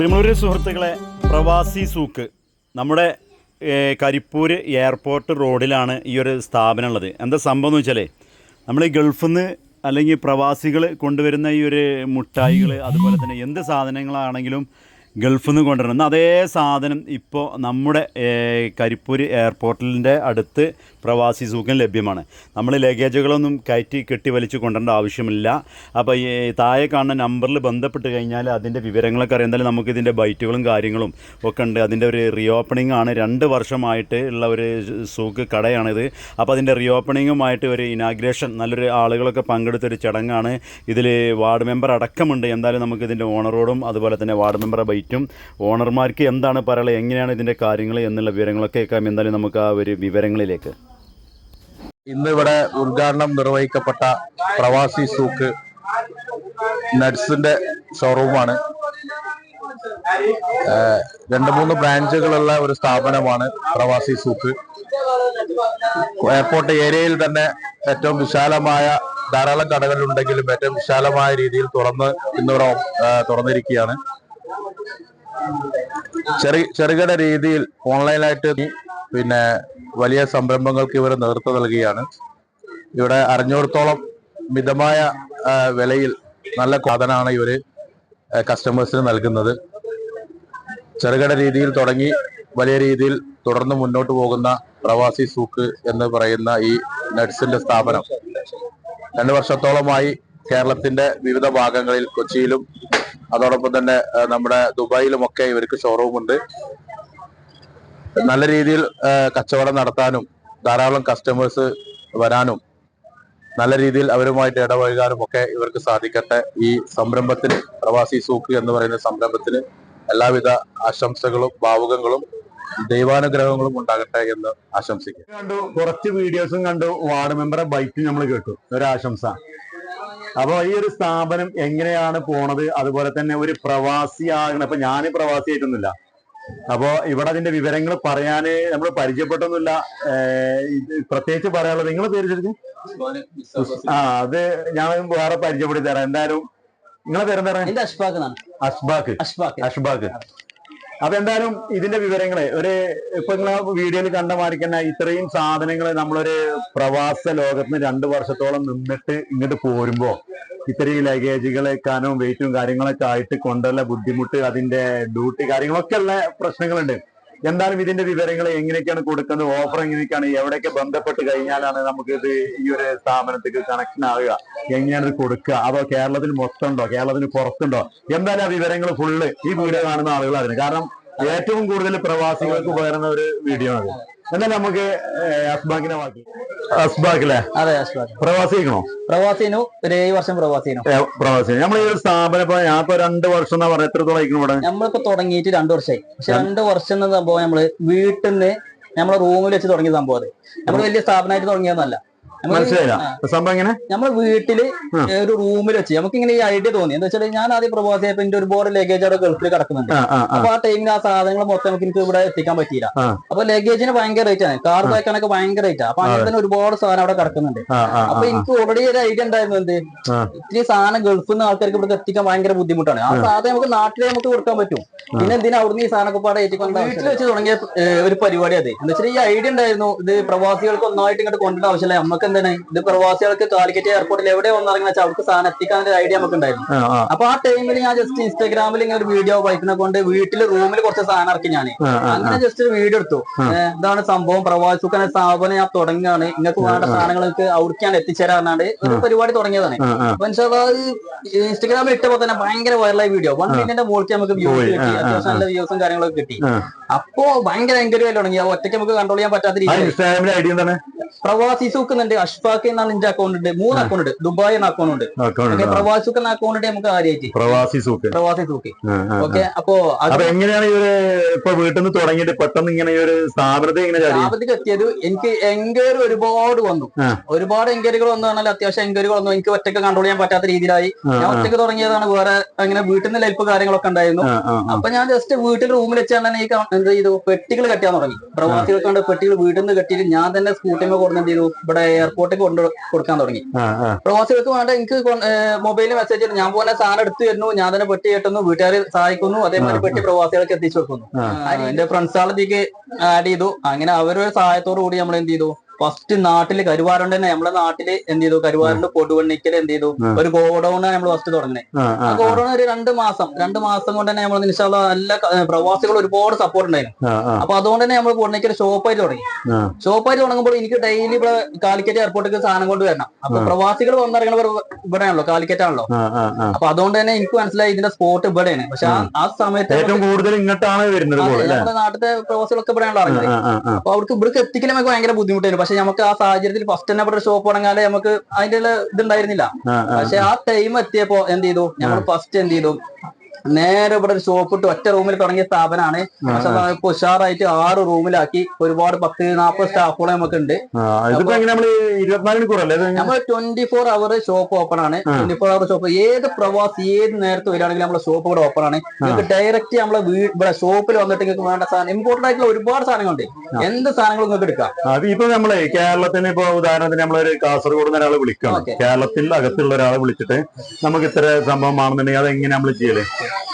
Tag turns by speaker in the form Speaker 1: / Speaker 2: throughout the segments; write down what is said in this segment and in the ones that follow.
Speaker 1: പ്രിമൂര് സുഹൃത്തുക്കളെ പ്രവാസി സൂക്ക്. നമ്മുടെ കരിപ്പൂർ എയർപോർട്ട് റോഡിലാണ് ഈ ഒരു സ്ഥാപനം ഉള്ളത് എന്താ സംഭവം എന്ന് വെച്ചാൽ നമ്മൾ ഈ ഗൾഫിൽ നിന്ന് അല്ലെങ്കിൽ പ്രവാസികൾ കൊണ്ടുവരുന്ന ഈ ഒരു മുട്ടായികൾ അതുപോലെ തന്നെ എന്ത് സാധനങ്ങളാണെങ്കിലും ഗൾഫിൽ നിന്ന് കൊണ്ടുവരുന്ന അതേ സാധനം ഇപ്പോൾ നമ്മുടെ കരിപ്പൂർ എയർപോർട്ടിന്റെ അടുത്ത് പ്രവാസി സൂക്കം ലഭ്യമാണ്. നമ്മൾ ലഗേജുകളൊന്നും കയറ്റി കെട്ടി വലിച്ച് കൊണ്ടുവരേണ്ട ആവശ്യമില്ല. അപ്പോൾ ഈ താഴെ കാണുന്ന നമ്പറിൽ ബന്ധപ്പെട്ട് കഴിഞ്ഞാൽ അതിന്റെ വിവരങ്ങളൊക്കെ അറിയാം. എന്തായാലും നമുക്ക് ഇതിന്റെ ബൈറ്റുകളും കാര്യങ്ങളും ഒക്കെ ഉണ്ട്. അതിന്റെ ഒരു റീഓപ്പണിംഗ് ആണ്. രണ്ട് വർഷമായിട്ട് ഉള്ള ഒരു സൂക്ക് കടയാണിത്. അപ്പോൾ അതിന്റെ റീഓപ്പണിങ്ങുമായിട്ട് ഒരു ഇനാഗ്രേഷൻ നല്ലൊരു ആളുകളൊക്കെ പങ്കെടുത്തൊരു ചടങ്ങാണ്. ഇതിൽ വാർഡ് മെമ്പർ അടക്കമുണ്ട്. എന്തായാലും നമുക്ക് ഇതിന്റെ ഓണറോടും അതുപോലെ തന്നെ വാർഡ് മെമ്പറെ ബൈറ്റും ഓണർമാർക്ക് എന്താണ് പറയുള്ളത് എങ്ങനെയാണ് ഇതിന്റെ കാര്യങ്ങൾ എന്നുള്ള വിവരങ്ങളൊക്കെ കേൾക്കാം. എന്തായാലും നമുക്ക് ആ ഒരു വിവരങ്ങളിലേക്ക്.
Speaker 2: ഇന്ന് ഇവിടെ ഉദ്ഘാടനം നിർവഹിക്കപ്പെട്ട പ്രവാസി സൂക്ക് നട്സിന്റെ ഷോറൂമാണ്. രണ്ട് മൂന്ന് ബ്രാഞ്ചുകളുള്ള ഒരു സ്ഥാപനമാണ് പ്രവാസി സൂക്ക്. എയർപോർട്ട് ഏരിയയിൽ തന്നെ ഏറ്റവും വിശാലമായ ധാരാളം കടകളുണ്ടെങ്കിലും ഏറ്റവും വിശാലമായ രീതിയിൽ തുറന്ന് ഇന്നിവിടെ തുറന്നിരിക്കുകയാണ്. ചെറിയ ചെറുകിട രീതിയിൽ ഓൺലൈനായിട്ട് പിന്നെ വലിയ സംരംഭങ്ങൾക്ക് ഇവർ നേതൃത്വം നൽകുകയാണ്. ഇവിടെ അറിഞ്ഞോടത്തോളം മിതമായ വിലയിൽ നല്ല സാധനമാണ് ഇവർ കസ്റ്റമേഴ്സിന് നൽകുന്നത്. ചെറുകിട രീതിയിൽ തുടങ്ങി വലിയ രീതിയിൽ തുടർന്ന് മുന്നോട്ട് പോകുന്ന പ്രവാസി സൂക്ക് എന്ന് പറയുന്ന ഈ നട്സിന്റെ സ്ഥാപനം. രണ്ടു വർഷത്തോളമായി കേരളത്തിന്റെ വിവിധ ഭാഗങ്ങളിൽ കൊച്ചിയിലും അതോടൊപ്പം തന്നെ നമ്മുടെ ദുബായിലുമൊക്കെ ഇവർക്ക് ഷോറൂം ഉണ്ട് നല്ല രീതിയിൽ കച്ചവടം നടത്താനും ധാരാളം കസ്റ്റമേഴ്സ് വരാനും നല്ല രീതിയിൽ അവരുമായിട്ട് ഇടപഴകാനും ഒക്കെ ഇവർക്ക് സാധിക്കട്ടെ. ഈ സംരംഭത്തിന് പ്രവാസി സൂക്ക് എന്ന് പറയുന്ന സംരംഭത്തിന് എല്ലാവിധ ആശംസകളും ഭാവുകങ്ങളും ദൈവാനുഗ്രഹങ്ങളും ഉണ്ടാകട്ടെ എന്ന് ആശംസിക്കും
Speaker 1: കണ്ടു കുറച്ച് വീഡിയോസും കണ്ടു. വാർഡ് മെമ്പറെ ബൈക്ക് നമ്മൾ കേട്ടു. ഒരു അപ്പൊ ഈ ഒരു സ്ഥാപനം എങ്ങനെയാണ് പോണത്? അതുപോലെ തന്നെ ഒരു പ്രവാസി ആകണം. ഇപ്പൊ ഞാൻ പ്രവാസി ആയിട്ടൊന്നുമില്ല. അപ്പോ ഇവിടെ അതിന്റെ വിവരങ്ങൾ പറയാന് നമ്മൾ പരിചയപ്പെട്ടൊന്നുമില്ല. പ്രത്യേകിച്ച് പറയാനുള്ളത് നിങ്ങൾ പേര് ശരിക്കും? ആ അത് ഞാൻ വേറെ പരിചയപ്പെടുത്തി തരാം. എന്തായാലും നിങ്ങളെ പേരെന്താ അഷ്ബാക്ക്
Speaker 3: അഷ്ബാക്ക്
Speaker 1: അഷ്ബാക്ക് അപ്പൊ എന്തായാലും ഇതിന്റെ വിവരങ്ങളെ ഒരു ഇപ്പൊ നിങ്ങൾ വീഡിയോയിൽ കണ്ട മാറിക്കുന്ന ഇത്രയും സാധനങ്ങൾ നമ്മളൊരു പ്രവാസ ലോകത്തിന് രണ്ട് വർഷത്തോളം നിന്നിട്ട് ഇങ്ങോട്ട് പോരുമ്പോ ഇത്രയും ലഗേജുകൾ കനവും വെയിറ്റും കാര്യങ്ങളൊക്കെ ആയിട്ട് കൊണ്ടുള്ള ബുദ്ധിമുട്ട് അതിന്റെ ഡ്യൂട്ടി കാര്യങ്ങളൊക്കെ ഉള്ള പ്രശ്നങ്ങളുണ്ട്. എന്തായാലും ഇതിന്റെ വിവരങ്ങൾ? എങ്ങനെയൊക്കെയാണ് കൊടുക്കുന്നത്? ഓഫർ എങ്ങനെയൊക്കെയാണ്? എവിടെയൊക്കെ ബന്ധപ്പെട്ട് കഴിഞ്ഞാലാണ് നമുക്ക് ഇത് ഈ ഒരു സ്ഥാപനത്തേക്ക് കണക്ഷൻ ആവുക? എങ്ങനെയാണ് ഇത് കൊടുക്കുക? അതോ കേരളത്തിൽ മൊത്തം ഉണ്ടോ കേരളത്തിന് പുറത്തുണ്ടോ? എന്തായാലും ആ വിവരങ്ങൾ ഫുള്ള് ഈ വീഡിയോ കാണുന്ന ആളുകൾ അറിയണം. കാരണം ഏറ്റവും കൂടുതൽ പ്രവാസികൾക്ക് ഉപകരുന്ന ഒരു വീഡിയോ ആണ് എന്നാൽ നമുക്ക് അസ്ബാക്കിനെ വാക്കി. അസ്ബാക്കിലെ?
Speaker 3: അതെ അസ്ബാക്ക്.
Speaker 1: പ്രവാസിക്കണോ
Speaker 3: പ്രവാസിനു ഒരു ഏഴ് വർഷം പ്രവാസിനു
Speaker 1: പ്രവാസി നമ്മൾ ഈ ഒരു സ്ഥാപനം ഇപ്പൊ ഞാൻ ഇപ്പൊ രണ്ട് വർഷം എന്നാ പറഞ്ഞത് എത്രത്തോളം ഇവിടെ?
Speaker 3: നമ്മളിപ്പോ തുടങ്ങിയിട്ട് രണ്ടു വർഷമായി പക്ഷെ രണ്ട് വർഷം എന്ന സംഭവം നമ്മൾ വീട്ടിൽ നിന്ന് നമ്മളെ റൂമിൽ വെച്ച് തുടങ്ങിയ സംഭവം അത്. നമ്മൾ വലിയ സ്ഥാപനമായിട്ട് തുടങ്ങിയതൊന്നല്ല.
Speaker 1: മനസ്സിലായില്ല. സംഭവം
Speaker 3: നമ്മളെ
Speaker 1: വീട്ടിൽ
Speaker 3: ഒരു റൂമിൽ വെച്ച് നമുക്ക് ഇങ്ങനെ ഈ ഐഡിയ തോന്നി. എന്താ വെച്ചാൽ ഞാൻ ആദ്യം പ്രവാസിയായപ്പോ എന്റെ ഒരുപാട് ലഗേജ് അവിടെ ഗൾഫിൽ കിടക്കുന്നുണ്ട്. അപ്പൊ ആ ടൈമിൽ ആ സാധനങ്ങൾ മൊത്തം നമുക്ക് എനിക്ക് ഇവിടെ എത്തിക്കാൻ പറ്റിയില്ല. അപ്പൊ ലഗേജിന് ഭയങ്കര റേറ്റ് ആണ്. കാർ ബാക്കാനൊക്കെ ഭയങ്കര റേറ്റ് അപ്പൊ അങ്ങനെ തന്നെ ഒരുപാട് സാധനം അവിടെ കിടക്കുന്നുണ്ട്. അപ്പൊ എനിക്ക് ഓൾറെഡി ഒരു ഐഡിയ ഉണ്ടായിരുന്നു എന്ത്? ഇത്തിരി സാധനം ഗൾഫിൽ നിന്ന് ആൾക്കാർക്ക് ഇവിടെ എത്തിക്കാൻ ഭയങ്കര ബുദ്ധിമുട്ടാണ്. ആ സാധനം നമുക്ക് നാട്ടിലെ നമുക്ക് കൊടുക്കാൻ പറ്റും. പിന്നെ എന്തിനാ അവിടുന്ന് ഈ സാധനമൊക്കെ പാടെ ഏറ്റിക്കൊണ്ട് വീട്ടിൽ വെച്ച് തുടങ്ങിയ ഒരു പരിപാടി അത്. എന്താ വെച്ചാൽ ഈ ഐഡിയ ഉണ്ടായിരുന്നു ഇത് പ്രവാസികൾക്ക് ഒന്നായിട്ട് ഇങ്ങോട്ട് കൊണ്ടുവരേണ്ട ആവശ്യമില്ല. നമുക്ക് എന്താണ്? ഇത് പ്രവാസികൾക്ക് കാലിക്കറ്റ് എയർപോർട്ടിൽ എവിടെ വന്നിറങ്ങി വെച്ചാൽ അവർക്ക് സാധനം എത്തിക്കാൻ ഒരു ഐഡിയ നമുക്ക് ഉണ്ടായിരുന്നു അപ്പൊ ആ ടൈമിൽ ഞാൻ ജസ്റ്റ് ഇൻസ്റ്റാഗ്രാമിൽ ഇങ്ങനെ ഒരു വീഡിയോ വായിക്കുന്ന കൊണ്ട് വീട്ടിൽ റൂമിൽ കുറച്ച് സാധനം ഇറക്കി ഞാൻ അങ്ങനെ ജസ്റ്റ് ഒരു വീഡിയോ എടുത്തു. എന്താണ് ഇതാണ് സംഭവം. പ്രവാസിക്കുന്ന സ്ഥാപനം ഞാൻ തുടങ്ങുകയാണ്. നിങ്ങൾക്ക് വേണ്ട സാധനങ്ങൾക്ക് അവർക്ക് ഞാൻ എത്തിച്ചേരാറുണ്ട് ഒരു പരിപാടി തുടങ്ങിയതാണ്. അത് ഇൻസ്റ്റാഗ്രാമിൽ ഇട്ടപ്പോ തന്നെ ഭയങ്കര വൈറലായ വീഡിയോ വൺ മില്യന്റെ മുകളിൽ നമുക്ക് വ്യൂസ് കിട്ടി. അത്യാവശ്യം നല്ല വ്യൂസും കാര്യങ്ങളൊക്കെ കിട്ടി. അപ്പോ ഭയങ്കര എൻക്വയറി തുടങ്ങി. ഒറ്റയ്ക്ക് നമുക്ക് കൺട്രോൾ ചെയ്യാൻ പറ്റാത്ത
Speaker 1: രീതി
Speaker 3: പ്രവാസി സൂക്കുന്നുണ്ട് അഷ്ഫാഖ് എന്നാണ് എന്റെ അക്കൗണ്ട് ഉണ്ട്. മൂന്ന് അക്കൗണ്ട് ഉണ്ട്. ദുബായ് എന്ന അക്കൗണ്ട് ഉണ്ട്. ഓക്കെ പ്രവാസി സൂക്ക് എന്ന അക്കൗണ്ട് നമുക്ക് കാര്യമായിട്ട്
Speaker 1: പ്രവാസി സൂക്ക്
Speaker 3: പ്രവാസി സൂക്ക്
Speaker 1: ആ.
Speaker 3: ഓക്കെ അപ്പോ അത്
Speaker 1: എങ്ങനെയാണ് ഇവർ ഇപ്പൊ വീട്ടിൽ നിന്ന് തുടങ്ങിയിട്ട് പെട്ടെന്ന് ഇങ്ങനെ ഈ ഒരു സ്ഥാപനത്തെ ഇങ്ങനെ ചാടി?
Speaker 3: സ്ഥാപനത്തിൽ എത്തിയത് എനിക്ക് എൻക്വയറി ഒരുപാട് വന്നു. ഒരുപാട് എൻക്വയറികൾ വന്നു പറഞ്ഞാൽ അത്യാവശ്യം എൻക്വയറികൾ വന്നു. എനിക്ക് ഒറ്റയ്ക്ക് കൺട്രോൾ ചെയ്യാൻ പറ്റാത്ത രീതിയിലായി. ഞാൻ
Speaker 1: ഒറ്റയ്ക്ക്
Speaker 3: ഒറ്റയ്ക്ക് തുടങ്ങിയതാണ്. വേറെ അങ്ങനെ വീട്ടിൽ നിന്ന് ലൈഫ് കാര്യങ്ങളൊക്കെ ഉണ്ടായിരുന്നു. അപ്പൊ ഞാൻ ജസ്റ്റ് വീട്ടിൽ റൂമിൽ വെച്ചാൽ തന്നെ ഈ എന്ത് ചെയ്തു? പെട്ടികൾ കെട്ടിയാൻ തുടങ്ങി. പ്രവാസികൾക്ക് കൊണ്ട് പെട്ടികൾ വീട്ടിൽ നിന്ന് കെട്ടിയിട്ട് ഞാൻ തന്നെ സ്കൂട്ടിമ്മ കൊടുത്ത് എന്ത് ചെയ്തു? ഇവിടെ എയർ എയർപോർട്ടിൽ കൊണ്ടു കൊടുക്കാൻ തുടങ്ങി. പ്രവാസികൾക്ക് വേണ്ട എനിക്ക് മൊബൈലിൽ മെസ്സേജ് ഇടും ഞാൻ പോലെ സാധനം എടുത്തു തരുന്നു. ഞാൻ തന്നെ പെട്ടി കെട്ടുന്നു. വീട്ടുകാർ സഹായിക്കുന്നു. അതേപോലെ പെട്ടി പ്രവാസികൾക്ക് എത്തിച്ചു കൊടുക്കുന്നു. എന്റെ ഫ്രണ്ട്സാളത്തേക്ക് ആഡ് ചെയ്തു. അങ്ങനെ അവരുടെ സഹായത്തോടു കൂടി നമ്മൾ എന്ത് ചെയ്തു? ഫസ്റ്റ് നാട്ടിൽ കരുവാരുണ്ട് തന്നെ നമ്മളെ നാട്ടിൽ എന്ത് ചെയ്തു? കരുവാരുണ്ട് പൊടുവണ്ണിക്കൽ എന്ത് ചെയ്തു. ഒരു ഗോഡൌൺ നമ്മൾ ഫസ്റ്റ് തുടങ്ങണേ
Speaker 4: ആ
Speaker 3: ഗോഡൌൺ ഒരു രണ്ട് മാസം. രണ്ട് മാസം കൊണ്ട് തന്നെ നമ്മൾ നിശാല നല്ല പ്രവാസികൾ ഒരുപാട് സപ്പോർട്ട് ഉണ്ടായിരുന്നു. അപ്പൊ അതുകൊണ്ട് തന്നെ നമ്മൾ പൊണ്ണിക്കൽ ഷോപ്പായിട്ട് തുടങ്ങി. ഷോപ്പായിട്ട് തുടങ്ങുമ്പോൾ എനിക്ക് ഡെയിലി ഇവിടെ കാലിക്കറ്റ് എയർപോർട്ടിലേക്ക് സാധനം കൊണ്ട് വരണം. അപ്പൊ പ്രവാസികൾ വന്നിറങ്ങുന്ന ഇവിടെയാണല്ലോ കാലിക്കറ്റ് ആണല്ലോ അപ്പൊ അതുകൊണ്ട് തന്നെ എനിക്ക് മനസ്സിലായി ഇതിന്റെ സ്പോട്ട് ഇവിടെയാണ്. പക്ഷെ ആ- സമയത്ത്
Speaker 4: ഏറ്റവും കൂടുതൽ ഇങ്ങോട്ടാണ് വരുന്നത്
Speaker 3: നമ്മുടെ നാട്ടിലെ പ്രവാസികളൊക്കെ ഇവിടെയാണല്ലോ
Speaker 4: ആ
Speaker 3: അപ്പൊ അവർക്ക് ഇവിടേക്ക് എത്തിക്കൽ നമുക്ക് ഭയങ്കര ബുദ്ധിമുട്ടായിരുന്നു. പക്ഷെ നമുക്ക് ആ സാഹചര്യത്തിൽ ഫസ്റ്റ് തന്നെ ഇവിടെ ഷോപ്പ് തുടങ്ങാതെ നമുക്ക് അതിന്റെ ഇതുണ്ടായിരുന്നില്ല. പക്ഷെ ആ ടൈം എത്തിയപ്പോ എന്ത് ചെയ്തു? ഞങ്ങൾ ഫസ്റ്റ് എന്ത് ചെയ്തു? നേരെ ഇവിടെ ഒരു ഷോപ്പ് ഇട്ട് ഒറ്റ റൂമിൽ തുടങ്ങിയ സ്ഥാപനമാണ് പക്ഷെ ഇപ്പൊ ഉഷാറായിട്ട് ആറ് റൂമിലാക്കി ഒരുപാട് പത്ത് നാൽപ്പത് സ്റ്റാഫുകൾ നമുക്ക് ഉണ്ട് നമ്മൾ twenty four hour shop open ആണ്. ട്വന്റി ഫോർ അവർ ഷോപ്പ് ഏത് പ്രവാസി ഏത് നേരത്തെ വരികയാണെങ്കിലും നമ്മുടെ ഷോപ്പ് ഇവിടെ ഓപ്പൺ ആണ്. നിങ്ങൾക്ക് ഡയറക്റ്റ് നമ്മളെ വീട് ഇവിടെ ഷോപ്പിൽ വന്നിട്ട് നിങ്ങൾക്ക് വേണ്ട സാധനം ഇമ്പോർട്ടന്റ് ആയിട്ടുള്ള ഒരുപാട് സാധനങ്ങളുണ്ട്. എന്ത് സാധനങ്ങളും നിങ്ങൾക്ക് എടുക്കാം.
Speaker 4: അത് ഇപ്പൊ നമ്മളെ കേരളത്തിന് ഇപ്പൊ ഉദാഹരണത്തിന് നമ്മളൊരു കാസർഗോഡ് ഒരാളെ വിളിക്കണം. കേരളത്തിൽ അകത്തുള്ള ഒരാളെ വിളിച്ചിട്ട് നമുക്ക് ഇത്ര സംഭവമാണെന്നുണ്ടെങ്കിൽ അത് എങ്ങനെ നമ്മൾ ചെയ്യൽ?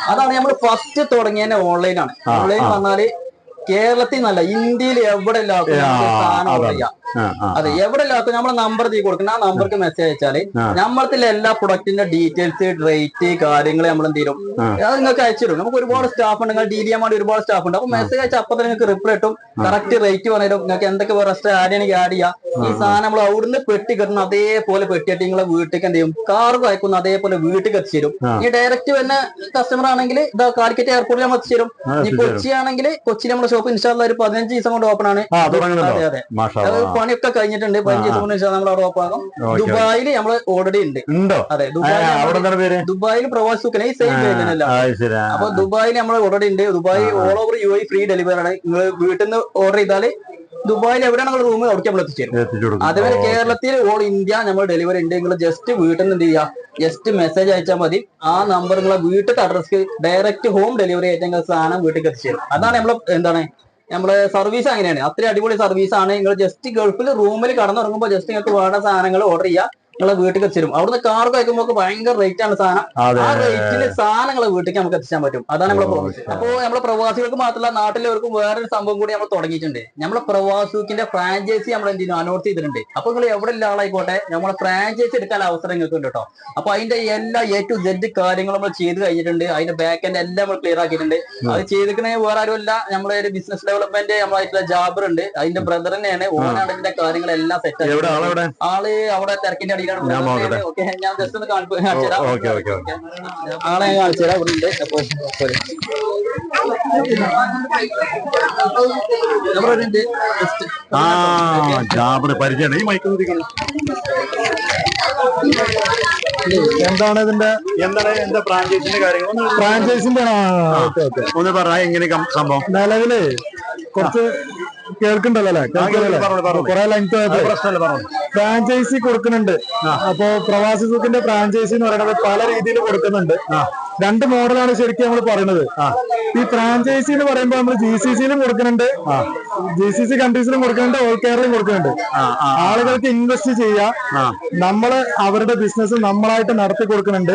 Speaker 3: അതാണ് നമ്മൾ ഫസ്റ്റ് തുടങ്ങിയ ഓൺലൈനാണ്
Speaker 4: ആണ്.
Speaker 3: ഓൺലൈൻ വന്നാൽ കേരളത്തിൽ നല്ല ഇന്ത്യയിൽ എവിടെ എല്ലാവർക്കും സാധനം അതെ എവിടെ ലോക്ക്? നമ്മൾ നമ്പർ തീ കൊടുക്കണം. ആ നമ്പർക്ക് മെസ്സേജ്
Speaker 4: അയച്ചാൽ.
Speaker 3: നമ്മളത്തിൽ എല്ലാ പ്രൊഡക്റ്റിന്റെ ഡീറ്റെയിൽസ് റേറ്റ് കാര്യങ്ങൾ നമ്മൾ എന്ത് ചെയ്യും? അത് നിങ്ങൾക്ക് അയച്ചിടും നമുക്ക് ഒരുപാട് സ്റ്റാഫ് ഉണ്ട്. നിങ്ങൾ ഡീൽ ചെയ്യാൻ വേണ്ടി ഒരുപാട് സ്റ്റാഫ് ഉണ്ട്. അപ്പൊ മെസ്സേജ് അയച്ചാൽ അപ്പൊ തന്നെ നിങ്ങൾക്ക് റിപ്ലൈ ഇട്ടും കറക്റ്റ് റേറ്റ് പറഞ്ഞാലും നിങ്ങൾക്ക് എന്തൊക്കെ റെസ്റ്റ് ആഡ് ചെയ്യണമെങ്കിൽ ആഡ് ചെയ്യാം. ഈ സാധനം നമ്മൾ അവിടുന്ന് പെട്ടി കിട്ടുന്ന അതേപോലെ പെട്ടിയിട്ട് നിങ്ങളെ വീട്ടിലേക്ക് എന്ത് ചെയ്യും? കാർഗോ അയക്കുന്ന അതേപോലെ വീട്ടിലേക്ക്
Speaker 4: എത്തിച്ചേരും.
Speaker 3: ഈ ഡയറക്റ്റ് തന്നെ കസ്റ്റമർ ആണെങ്കിൽ ഇതാ കാലിക്കറ്റ് എയർപോർട്ടിൽ നമ്മൾ
Speaker 4: എത്തിച്ചേരും
Speaker 3: ഈ കൊച്ചി ആണെങ്കിൽ കൊച്ചി നമ്മുടെ ഷോപ്പ് ഇൻഷാല്ല ഒരു പതിനഞ്ച് ദിവസം കൊണ്ട് ഓപ്പൺ ആണ്. അതെ അതെ. പണിയൊക്കെ കഴിഞ്ഞിട്ടുണ്ട്. പതിനഞ്ച് ദിവസം മുന്നേ ഇൻഷാ നമ്മൾ അവിടെ
Speaker 4: ഉറപ്പാകും
Speaker 3: ദുബായിൽ നമ്മൾ ഓൾറെഡി ഉണ്ട്.
Speaker 4: ഉണ്ടോ?
Speaker 3: അതെ ദുബായിൽ ദുബായിൽ പ്രവാസി സുഖന ഈ സെയിം പേജിനല്ല അപ്പൊ ദുബായിൽ നമ്മൾ ഓൾറെഡി ഉണ്ട്. Dubai all over UAE free delivery ആണ്. നിങ്ങൾ വീട്ടിൽ നിന്ന് ഓർഡർ ചെയ്താൽ ദുബായിൽ എവിടെയാണ് നിങ്ങൾ റൂം അവിടേക്ക് നമ്മൾ എത്തിച്ചേരും.
Speaker 4: എത്തിച്ചു കൊടുക്കും.
Speaker 3: കേരളത്തിൽ ഓൾ ഇന്ത്യ നമ്മൾ ഡെലിവറി ഉണ്ട്. നിങ്ങൾ ജസ്റ്റ് വീട്ടിൽ നിന്ന് എന്ത് ചെയ്യുക ജസ്റ്റ് മെസ്സേജ് അയച്ചാൽ മതി. ആ നമ്പർ നിങ്ങളെ വീട്ടിലത്തെ അഡ്രസ്ക്ക് ഡയറക്റ്റ് ഹോം ഡെലിവറി ആയിട്ട് നിങ്ങൾ സാധനം വീട്ടിലേക്ക് എത്തിച്ചേരും. അതാണ് നമ്മൾ എന്താണ് നമ്മളെ സർവീസ് അങ്ങനെയാണ്. അത്രയും അടിപൊളി സർവീസ് ആണ്. നിങ്ങൾ ജസ്റ്റ് ഗൾഫിൽ റൂമിൽ കടന്നുറങ്ങുമ്പോൾ ജസ്റ്റ് നിങ്ങൾക്ക് വേണ്ട സാധനങ്ങൾ ഓർഡർ ചെയ്യുക നിങ്ങളെ വീട്ടിൽ എത്തിച്ചേരും. അവിടുന്ന് കാർ കഴിക്കുമ്പോൾ ഭയങ്കര റേറ്റ് ആണ് സാധനം. ആ റേറ്റിന് സാധനങ്ങളെ വീട്ടിലേക്ക് നമുക്ക് എത്തിച്ചാൻ പറ്റും. അതാണ് നമ്മളെ പ്രോമിസ് അപ്പോ നമ്മളെ പ്രവാസികൾക്ക് മാത്രമല്ല നാട്ടിലെവർക്കും വേറൊരു സംഭവം കൂടി നമ്മൾ തുടങ്ങിയിട്ടുണ്ട്. നമ്മളെ പ്രവാസിക്കിന്റെ ഫ്രാഞ്ചൈസി നമ്മൾ എന്ത് ചെയ്യുന്നു? അനൗൺസ് ചെയ്തിട്ടുണ്ട്. അപ്പൊ നിങ്ങൾ എവിടെ ഉള്ള ആളായിക്കോട്ടെ നമ്മളെ ഫ്രാഞ്ചൈസി എടുക്കാൻ അവസരം നിങ്ങൾക്ക് ഉണ്ട് കേട്ടോ. അപ്പൊ അതിന്റെ എല്ലാ എ ടു ജെഡ് കാര്യങ്ങൾ നമ്മൾ ചെയ്ത് കഴിഞ്ഞിട്ടുണ്ട്. അതിന്റെ ബാക്ക് എൻഡ് എല്ലാം നമ്മൾ ക്ലിയർ ആക്കിയിട്ടുണ്ട്. അത് ചെയ്തിരിക്കണേ വേറെ ആരുമല്ല നമ്മളെ ഒരു ബിസിനസ് ഡെവലപ്മെന്റ് നമ്മളായിട്ടുള്ള ജാബർ ഉണ്ട്. അതിന്റെ ബ്രദർ തന്നെയാണ്. ഓനാണ് ഇതിന്റെ കാര്യങ്ങളെല്ലാം സെറ്റ് ആൾ അവിടെ തിരക്കിന്റെ. ഓക്കെ
Speaker 4: ഓക്കെ
Speaker 3: ആളെ കാണിച്ചു തരാം ഇവിടെ ഉണ്ട്.
Speaker 4: ആ പരിചയമാണ് ഈ മൈക്ക്
Speaker 5: എന്താണ് ഇതിന്റെ
Speaker 4: എന്താണ് എന്താ ഫ്രാഞ്ചൈസിന്റെ കാര്യങ്ങൾ? ഒന്ന്
Speaker 5: ഫ്രാഞ്ചൈസിന്റെ
Speaker 4: ഒന്ന് പറഞ്ഞാൽ എങ്ങനെ സംഭവം?
Speaker 5: നിലവിൽ കുറച്ച് കേൾക്കണ്ടല്ലോ. കുറെ ലെങ്ത് ഫ്രാഞ്ചൈസി കൊടുക്കുന്നുണ്ട്. അപ്പോ പ്രവാസി സുഖിന്റെ ഫ്രാഞ്ചൈസി എന്ന് പറയുന്നത് പല രീതിയിൽ കൊടുക്കുന്നുണ്ട്. രണ്ട് മോഡലാണ് ശരിക്കും നമ്മൾ പറയുന്നത് ഈ ഫ്രാഞ്ചൈസി എന്ന് പറയുമ്പോൾ നമ്മൾ ജി സി സിയിലും കൊടുക്കുന്നുണ്ട്. ജി സി സി കൺട്രീസിലും കൊടുക്കുന്നുണ്ട്. ഓൾ കേരളയിലും കൊടുക്കുന്നുണ്ട്. ആളുകൾക്ക് ഇൻവെസ്റ്റ് ചെയ്യാം.
Speaker 4: നമ്മൾ
Speaker 5: നമ്മൾ അവരുടെ ബിസിനസ് നമ്മളായിട്ട് നടത്തി കൊടുക്കുന്നുണ്ട്.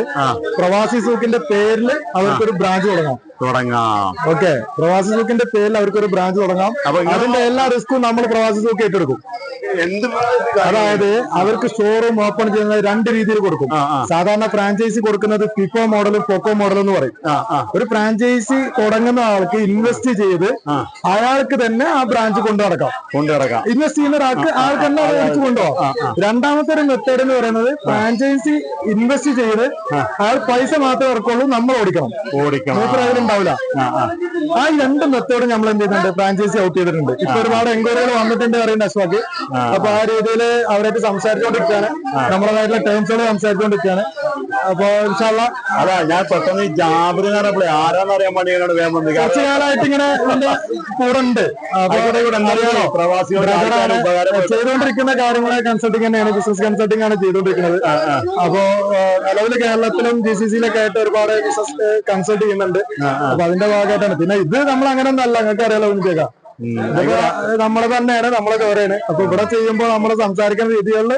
Speaker 5: പ്രവാസി സൂക്കിന്റെ പേരിൽ അവർക്കൊരു ബ്രാഞ്ച് തുടങ്ങാം.
Speaker 4: തുടങ്ങാം.
Speaker 5: ഓക്കെ. പ്രവാസി സൂക്കിന്റെ പേരിൽ അവർക്കൊരു ബ്രാഞ്ച് തുടങ്ങാം. അതിന്റെ എല്ലാ റിസ്ക്കും നമ്മൾ പ്രവാസി സൂക്ക് ഏറ്റെടുക്കും.
Speaker 4: എന്ത്
Speaker 5: അതായത് അവർക്ക് ഷോറൂം ഓപ്പൺ ചെയ്യുന്നത് രണ്ട് രീതിയിൽ കൊടുക്കും. സാധാരണ ഫ്രാഞ്ചൈസി കൊടുക്കുന്നത് ഫിഫോ മോഡലും പോക്കോ മോഡലും എന്ന് പറയും. ഒരു ഫ്രാഞ്ചൈസി തുടങ്ങുന്ന ആൾക്ക് ഇൻവെസ്റ്റ് ചെയ്ത് അയാൾക്ക് തന്നെ ആ ബ്രാഞ്ച് കൊണ്ടു നടക്കാം.
Speaker 4: കൊണ്ടു നടക്കാം.
Speaker 5: ഇൻവെസ്റ്റ് ചെയ്യുന്ന ഒരാൾക്ക് ആൾക്ക് തന്നെ അയാൾക്ക് കൊണ്ടുപോകാം. രണ്ടാമത്തെ ഒരു മെത്തേഡ് എന്ന് പറയുന്നത് ഫ്രാഞ്ചൈസി ഇൻവെസ്റ്റ് ചെയ്ത് അയാൾ പൈസ മാത്രമേ ഇറക്കുള്ളൂ നമ്മൾ ഓടിക്കണം.
Speaker 4: ഓടിക്കണം.
Speaker 5: ഉണ്ടാവില്ല
Speaker 4: ആ
Speaker 5: രണ്ട് മെത്തേഡ് നമ്മൾ എന്ത് ചെയ്തിട്ടുണ്ട് ഫ്രാഞ്ചൈസി ഔട്ട് ചെയ്തിട്ടുണ്ട്. ഇപ്പൊ ഒരുപാട് എൻക്വയറികൾ വന്നിട്ടുണ്ട് പറയുന്ന അശ്വാക്ക് അപ്പൊ ആ രീതിയിൽ അവരായിട്ട് സംസാരിച്ചുകൊണ്ടിരിക്കുകയാണ് നമ്മളതായിട്ടുള്ള ടേംസുകൾ സംസാരിച്ചുകൊണ്ടിരിക്കുകയാണ് അപ്പൊ
Speaker 4: അതാ ഞാൻ പെട്ടെന്ന് ജാബിർ ജാബിന് പറഞ്ഞപ്പോഴേ ആരാന്ന് അറിയാൻ വേണ്ടി എന്നോട് വേഗം വന്നു
Speaker 5: കുറച്ച് കാലമായിട്ട് ഇങ്ങനെ ഇതിന്റെ കൂടെ ഉണ്ട്. അറിയാലോ
Speaker 4: പ്രവാസികളുടെ
Speaker 5: ചെയ്തുകൊണ്ടിരിക്കുന്ന കാര്യങ്ങളെ കൺസൾട്ടിങ് തന്നെയാണ് ബിസിനസ് കൺസൾട്ടിങ് ആണ് ചെയ്തുകൊണ്ടിരിക്കുന്നത് അപ്പോ നിലവിൽ കേരളത്തിലും ജി സി സിയിലൊക്കെ ആയിട്ട് ഒരുപാട് ബിസിനസ് കൺസൾട്ട് ചെയ്യുന്നുണ്ട്. അപ്പൊ അതിന്റെ ഭാഗമായിട്ടാണ്. പിന്നെ ഇത് നമ്മൾ അങ്ങനെ ഒന്നല്ല നിങ്ങൾക്ക് അറിയാലോ ഇതിപ്പോ നമ്മളെ തന്നെയാണ് നമ്മളെ കവറാണ് അപ്പൊ ഇവിടെ ചെയ്യുമ്പോൾ നമ്മൾ സംസാരിക്കുന്ന രീതികളിൽ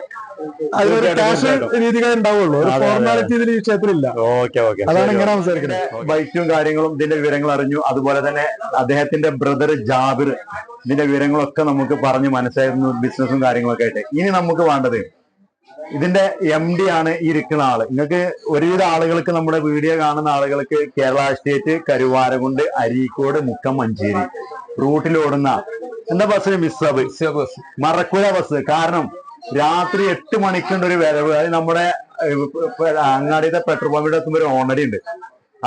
Speaker 5: അതിലൊരു ക്യാഷ് രീതികളെ ഉണ്ടാവുള്ളൂ. ഒരു. ഫോർമാലിറ്റി ഇതിൽ ഈ
Speaker 1: ഓക്കെ
Speaker 5: അതാണ് ഇങ്ങനെ സംസാരിക്കുന്നത്
Speaker 1: ബൈറ്റും കാര്യങ്ങളും ഇതിന്റെ വിവരങ്ങൾ അറിഞ്ഞു. അതുപോലെ തന്നെ അദ്ദേഹത്തിന്റെ ബ്രദർ ജാബിർ ഇതിന്റെ വിവരങ്ങളൊക്കെ നമുക്ക് പറഞ്ഞു മനസ്സിലായിരുന്നു ബിസിനസ്സും കാര്യങ്ങളൊക്കെ ആയിട്ട്. ഇനി നമുക്ക് വേണ്ടത് ഇതിന്റെ എം ഡി ആണ് ഈ ഇരിക്കുന്ന ആൾ. നിങ്ങൾക്ക് ഒരുവിധ ആളുകൾക്ക് നമ്മുടെ വീഡിയോ കാണുന്ന ആളുകൾക്ക് കേരള സ്റ്റേറ്റ് കരുവാരകുണ്ട് അരീക്കോട് മുക്കം മഞ്ചേരി. റൂട്ടിൽ ഓടുന്ന എന്താ ബസ്സിന് മിസ്സബ് മറക്കൂല ബസ് കാരണം രാത്രി എട്ട് മണിക്കുണ്ട് ഒരു വരവ്. അത് നമ്മുടെ അങ്ങാടിയുടെ പെട്രോൾ പമ്പിന്റെ എത്തുമ്പോൾ ഒരു ഓണറി ഉണ്ട്.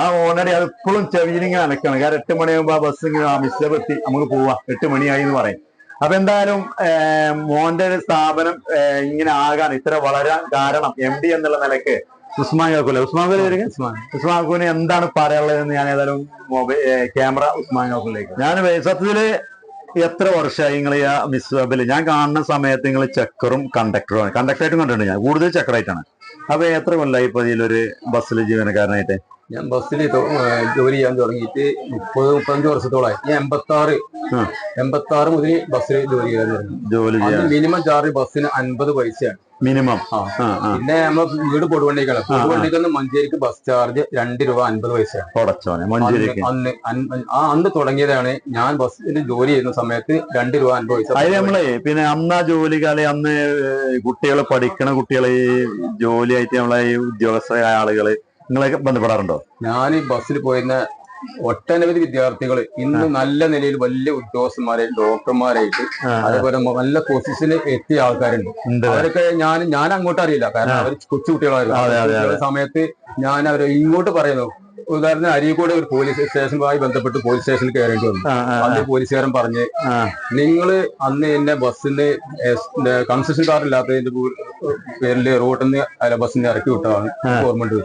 Speaker 1: ആ ഓണറി അത് ഇപ്പോഴും ചെവിയിലിങ്ങനെ അനക്കണം. കാരണം എട്ട് മണിയാകുമ്പോ ആ ബസ് ഇങ്ങനെ ആ മിസ്സബ് എത്തി. നമുക്ക് പോവാം. എട്ട് മണിയായി എന്ന് പറയും. അപ്പൊ എന്തായാലും മോന്റെ ഒരു സ്ഥാപനം ഇങ്ങനെ ആകാൻ ഇത്ര വളരാൻ കാരണം എം ഡി എന്നുള്ള നിലയ്ക്ക് ഉസ്മാൻ കാക്കൂല? ഉസ്മാൻ ഉസ്മാൻ. കാക്കൂന് എന്താണ് പറയാനുള്ളതെന്ന് ഞാൻ ഏതായാലും മൊബൈൽ ക്യാമറ ഉസ്മാൻ കാക്കൂലേക്ക് ഞാൻ സത്യത്തിൽ എത്ര വർഷമായി നിങ്ങൾ ഈ മിസ് വെബിൽ ഞാൻ കാണുന്ന സമയത്ത് നിങ്ങൾ ചെക്കറും കണ്ടക്ടറും കണ്ടക്ടറായിട്ടും കണ്ടിട്ടുണ്ട് ഞാൻ. കൂടുതൽ ചെക്കറായിട്ടാണ് അപ്പൊ എത്ര കൊല്ലായി ഇപ്പൊ ഇതിലൊരു ബസ്സിൽ ജീവനക്കാരനായിട്ട്?
Speaker 2: ഞാൻ ബസ്സിൽ ജോലി ചെയ്യാൻ തുടങ്ങിയിട്ട് മുപ്പത് മുപ്പത്തഞ്ച് വർഷത്തോളായി. ഞാൻ എൺപത്തി ആറ് എൺപത്തി ആറ് മുതൽ ബസ്സിൽ ജോലി ചെയ്യാൻ തുടങ്ങി.
Speaker 1: ജോലി ചെയ്യാൻ.
Speaker 2: മിനിമം ചാർജ് ബസ്സിന് അൻപത് പൈസയാണ്.
Speaker 1: മിനിമം.
Speaker 2: പിന്നെ നമ്മൾ വീട് കൊടുവണ്ടിക്കാണ് കൊടുവണ്ടിക്ക് മഞ്ചേരിക്ക് ബസ് ചാർജ് രണ്ട് രൂപ അൻപത് പൈസയാണ്.
Speaker 1: മഞ്ചേരിക്ക്.
Speaker 2: അന്ന് ആ അന്ന് തുടങ്ങിയതാണ് ഞാൻ ബസ്സിൽ ജോലി ചെയ്യുന്ന സമയത്ത് രണ്ട് രൂപ അൻപത് പൈസ
Speaker 1: നമ്മളെ പിന്നെ അന്ന് ആ ജോലി കാലം അന്ന് കുട്ടികളെ പഠിക്കണ കുട്ടികളെ ഈ ജോലിയായിട്ട് നമ്മളെ ഈ ഉദ്യോഗസ്ഥരായ ആളുകൾ നിങ്ങളെ ബന്ധപ്പെടാറുണ്ടോ?
Speaker 2: ഞാൻ ഈ ബസ്സിൽ പോയിരുന്ന ഒട്ടനവധി വിദ്യാർത്ഥികൾ ഇന്ന് നല്ല നിലയിൽ വലിയ ഉദ്യോഗസ്ഥന്മാരെ ഡോക്ടർമാരായിട്ട് അതേപോലെ നല്ല പൊസിഷനിൽ എത്തിയ ആൾക്കാരുണ്ട്. അവരൊക്കെ ഞാൻ ഞാൻ അങ്ങോട്ട് അറിയില്ല കാരണം അവർ കൊച്ചുകുട്ടികളായിരുന്നു. സമയത്ത് ഞാൻ അവരെ ഇങ്ങോട്ട് പറയുന്നു. ഉദാഹരണത്തിന് അരീക്കോട് ഒരു പോലീസ് സ്റ്റേഷനുമായി ബന്ധപ്പെട്ട് പോലീസ് സ്റ്റേഷനിൽ കയറേണ്ടി വന്നു. അന്ന് പോലീസുകാരൻ പറഞ്ഞ്. നിങ്ങൾ അന്ന് എന്നെ ബസ്സിന് കൺസെഷൻ കാർഡ് ഇല്ലാത്തതിന്റെ പേരിൽ റോട്ടിൽ നിന്ന് അല്ല ബസ്സിന് ഇറക്കി വിട്ടതാണ് ഗവൺമെന്റ്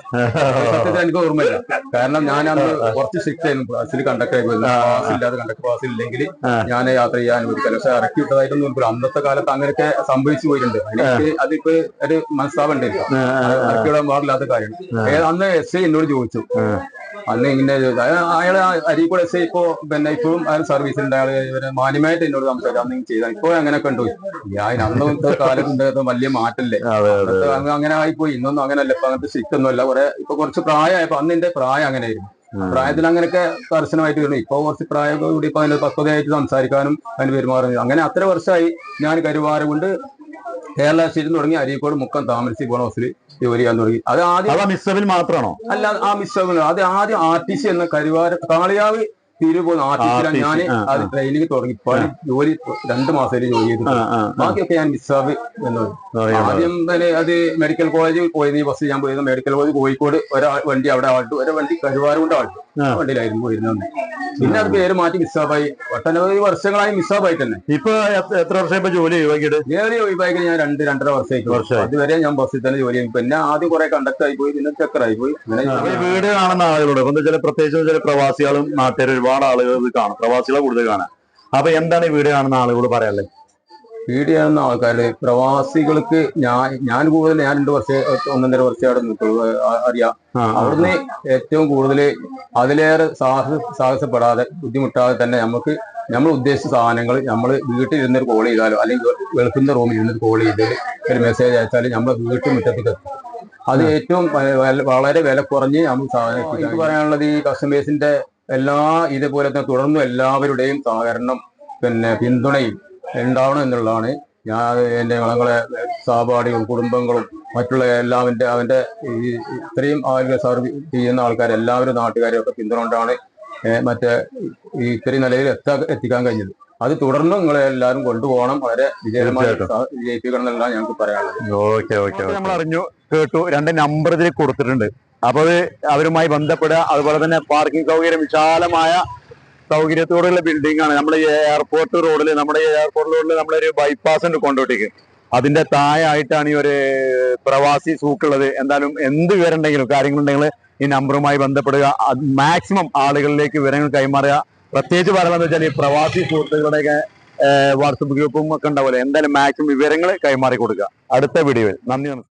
Speaker 2: സത്യത്തിൽ എനിക്ക് ഓർമ്മയില്ല. കാരണം ഞാൻ അന്ന് കുറച്ച് സ്ട്രിക്റ്റ് ആയിരുന്നു. ബസ്സിൽ കണ്ടക്ട് ആയി പോയിരുന്നു. പാസ് ഇല്ലാതെ കണ്ടക്ട് പാസ് ഇല്ലെങ്കിൽ ഞാൻ യാത്ര ചെയ്യാൻ അനുവദിക്കില്ല പക്ഷെ ഇറക്കി വിട്ടതായിട്ടൊന്നും എനിക്ക് അന്നത്തെ കാലത്ത് അങ്ങനെയൊക്കെ സംഭവിച്ചു പോയിട്ടുണ്ട്. എനിക്ക് അതിപ്പോ ഒരു മനസ്സാവണ്ടില്ല ഇറക്കി വിടാൻ പാടില്ലാത്ത കാര്യം. അന്ന് എസ് ഐ എന്നോട് ചോദിച്ചു. അന്ന് ഇങ്ങനെ. അയാൾ അരീക്കോട് എസ് ഐ ഇപ്പോ പിന്നെ ഇപ്പോഴും അയാൾ സർവീസിലുണ്ട് അയാൾ ഇവരെ മാന്യമായിട്ട് എന്നോട് സംസാരിച്ചു. അന്ന് ചെയ്ത. ഇപ്പോ അങ്ങനെയൊക്കെ ഉണ്ട് ഞാൻ അന്നത്തെ കാലത്ത് വലിയ മാറ്റല്ലേ അങ്ങനെ ആയിപ്പോയി. ഇന്നൊന്നും അങ്ങനല്ല ഇപ്പൊ അങ്ങനത്തെ സ്ട്രിക്റ്റ് ഒന്നും അല്ല. കുറെ ഇപ്പൊ കുറച്ച് പ്രായമായപ്പോ അന്ന് എന്റെ പ്രായം അങ്ങനെയായിരുന്നു. പ്രായത്തിൽ അങ്ങനെയൊക്കെ കർശനമായിട്ട് വരുന്നു. ഇപ്പൊ കുറച്ച് പ്രായം കൂടി ഇപ്പൊ അതിന് പക്വതയായിട്ട് സംസാരിക്കാനും അതിന് പെരുമാറുന്നു അങ്ങനെ അത്ര വർഷമായി ഞാൻ കരുവാരം കൊണ്ട് കേരള സ്റ്റേറ്റിൽ തുടങ്ങി അരീക്കോട് മുക്കം താമരശ്ശേരി പോണ ബസ്സിൽ ജോലി ചെയ്യാൻ തുടങ്ങി. അത് ആദ്യം
Speaker 1: മിസ്സവിൽ മാത്രമാണോ?
Speaker 2: അല്ല ആ മിസ്സവിൽ അത് ആദ്യം ആർ ടി സി എന്ന കരുവാര കാളിയാവ് തീരു പോകുന്ന ആർ ടി സിയിലാണ് ഞാൻ അത് ട്രെയിനിങ് തുടങ്ങി. പണി ജോലി രണ്ട് മാസത്തിൽ ജോലി ചെയ്തു ബാക്കിയൊക്കെ ഞാൻ മിസ്സാവ്
Speaker 1: എന്ന്
Speaker 2: ആദ്യം തന്നെ അത് മെഡിക്കൽ കോളേജിൽ പോയത് ഈ ബസ് ഞാൻ പോയത് മെഡിക്കൽ കോളേജ് കോഴിക്കോട് ഒരാ വണ്ടി അവിടെ ആട്ടു. ഒരു വണ്ടി കരുവാരം കൊണ്ട് ആട്ടു. വണ്ടിയിലായിരുന്നു പോയിരുന്നത്. പിന്നെ അത് പേര് മാറ്റി മിസ്സാബായി ഒട്ടനവധി വർഷങ്ങളായി മിസ്സാബായി തന്നെ.
Speaker 1: ഇപ്പൊ എത്ര- വർഷം ഇപ്പൊ ജോലി
Speaker 2: ജോലി ഒഴിവാക്കി ഞാൻ രണ്ട് രണ്ടര വർഷമായിട്ട്.
Speaker 1: വർഷം
Speaker 2: അതുവരെ ഞാൻ ബസ്സിൽ തന്നെ ജോലി ചെയ്യും പിന്നെ ആദ്യം കുറെ കണ്ടക്ടർ ആയി പോയി പിന്നെ ചെക്കർ ആയി പോയി.
Speaker 1: വീട് കാണുന്ന ആളുകളോട് എന്താ വെച്ചാൽ പ്രത്യേകിച്ച് ചില പ്രവാസികളും നാട്ടുകാർ ഒരുപാട് ആളുകൾ ഇത് കാണും. പ്രവാസികളെ കൂടുതൽ കാണാം. അപ്പൊ എന്താണ് ഈ വീട് കാണുന്ന ആളുകളോട് പറയാനുള്ളത്?
Speaker 2: പീഡിയാകുന്ന ആൾക്കാര് പ്രവാസികൾക്ക് ഞാൻ ഞാൻ കൂടുതൽ ഞാൻ രണ്ട് വർഷം ഒന്നൊന്നര വർഷം അവിടെ നിൽക്കുള്ളൂ അറിയാം. അവിടുന്ന് ഏറ്റവും കൂടുതൽ അതിലേറെ സാഹസ സാഹസപ്പെടാതെ ബുദ്ധിമുട്ടാതെ തന്നെ നമുക്ക് നമ്മൾ ഉദ്ദേശിച്ച സാധനങ്ങൾ നമ്മൾ വീട്ടിൽ ഇരുന്നൊരു കോൾ ചെയ്താലോ അല്ലെങ്കിൽ വെളുക്കുന്ന റൂമിൽ ഇരുന്നൊരു കോൾ ചെയ്താലും ഒരു മെസ്സേജ് അയച്ചാൽ നമ്മൾ വീട്ടിൽ മുറ്റത്തേക്ക് എത്തും. അത് ഏറ്റവും വളരെ വില കുറഞ്ഞ് നമുക്ക് സാധനം. എനിക്ക് പറയാനുള്ളത് ഈ കസ്റ്റമേഴ്സിന്റെ എല്ലാ ഇതേപോലെ തന്നെ തുടർന്നും എല്ലാവരുടെയും സഹകരണം പിന്നെ പിന്തുണയും ഉണ്ടാവണം എന്നുള്ളതാണ്. ഞാൻ എന്റെ ഞങ്ങളെ സഹപാഠികളും കുടുംബങ്ങളും മറ്റുള്ള എല്ലാവന്റെ അവന്റെ ഈ ഇത്രയും ആളുകൾ സർവീസ് ചെയ്യുന്ന ആൾക്കാർ എല്ലാവരും നാട്ടുകാരും ഒക്കെ പിന്തുണ കൊണ്ടാണ് മറ്റേ ഈ ഇത്രയും നിലയിൽ എത്താ എത്തിക്കാൻ കഴിഞ്ഞത്. അത് തുടർന്നും നിങ്ങളെ എല്ലാവരും കൊണ്ടുപോകണം. വളരെ വിജയിപ്പിക്കണം എന്നുള്ളതാണ് ഞങ്ങൾക്ക് പറയാനുള്ളത്.
Speaker 1: ഓക്കെ ഓക്കെ നമ്മൾ അറിഞ്ഞു കേട്ടു രണ്ട് നമ്പർ ഇതിൽ കൊടുത്തിട്ടുണ്ട്. അപ്പൊ അവരുമായി ബന്ധപ്പെടുക അതുപോലെ തന്നെ പാർക്കിംഗ് സൗകര്യം വിശാലമായ സൗകര്യത്തോടുള്ള ബിൽഡിംഗ് ആണ്. നമ്മുടെ എയർപോർട്ട് റോഡിൽ നമ്മുടെ എയർപോർട്ട് റോഡിൽ നമ്മളൊരു ബൈപ്പാസ് ഉണ്ട് കൊണ്ടോട്ടേക്ക്. അതിന്റെ താഴെയായിട്ടാണ് ഈ ഒരു പ്രവാസി സൂക്കുള്ളത് എന്തായാലും എന്ത് വിവരമുണ്ടെങ്കിലും കാര്യങ്ങളുണ്ടെങ്കിൽ ഈ നമ്പറുമായി ബന്ധപ്പെടുക. മാക്സിമം ആളുകളിലേക്ക് വിവരങ്ങൾ കൈമാറുക. പ്രത്യേകിച്ച് പറയുന്നത് വെച്ചാൽ ഈ പ്രവാസി സുഹൃത്തുക്കളുടെയൊക്കെ വാട്സപ്പ് ഗ്രൂപ്പും ഒക്കെ ഉണ്ടാവില്ല എന്തായാലും മാക്സിമം വിവരങ്ങൾ കൈമാറി കൊടുക്കുക അടുത്ത വീഡിയോയിൽ നന്ദി നമസ്കാരം.